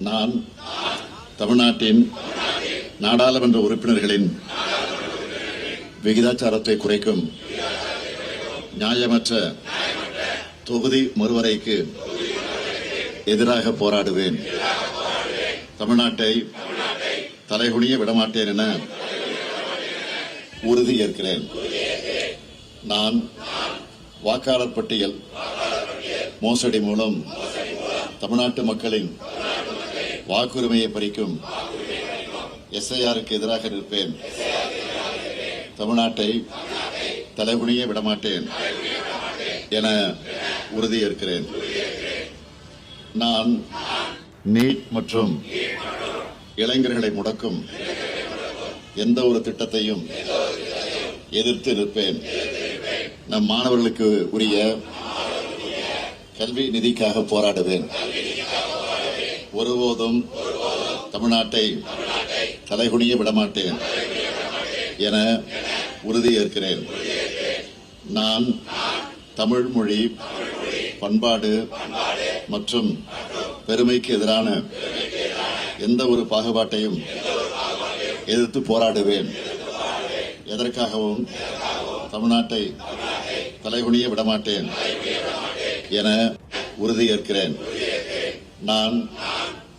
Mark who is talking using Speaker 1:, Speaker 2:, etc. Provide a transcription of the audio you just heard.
Speaker 1: நான் தமிழ்நாட்டின் நாடாளுமன்ற உறுப்பினர்களின் விகிதாச்சாரத்தை குறைக்கும் நியாயமற்ற தொகுதி மறுவரைக்கு எதிராக போராடுவேன். தமிழ்நாட்டை தலைகுனிய விடமாட்டேன் என உறுதியேற்கிறேன் நான் வாக்காளர் பட்டியல் மோசடி மூலம் தமிழ்நாட்டு மக்களின் வாக்குரிமையை பறிக்கும். எஸ்ஐஆருக்கு எதிராக நிற்பேன். தமிழ்நாட்டை தலைகுனிய விடமாட்டேன் என உறுதியேற்கிறேன். நான் நீட் மற்றும் இளைஞர்களை முடக்கும் எந்த ஒரு திட்டத்தையும் எதிர்த்து நிற்பேன். நம் மாணவர்களுக்கு உரிய கல்வி நிதிக்காக போராடுவேன். ஒருபோதும் தமிழ்நாட்டை தலைகுனிய விடமாட்டேன் என உறுதியேற்கிறேன். நான் தமிழ் மொழி பண்பாடு மற்றும் பெருமைக்கு எதிரான எந்த ஒரு பாகுபாட்டையும் எதிர்த்து போராடுவேன். எதற்காகவும் தமிழ்நாட்டை தலைகுனிய விடமாட்டேன் என உறுதியேற்கிறேன். நான்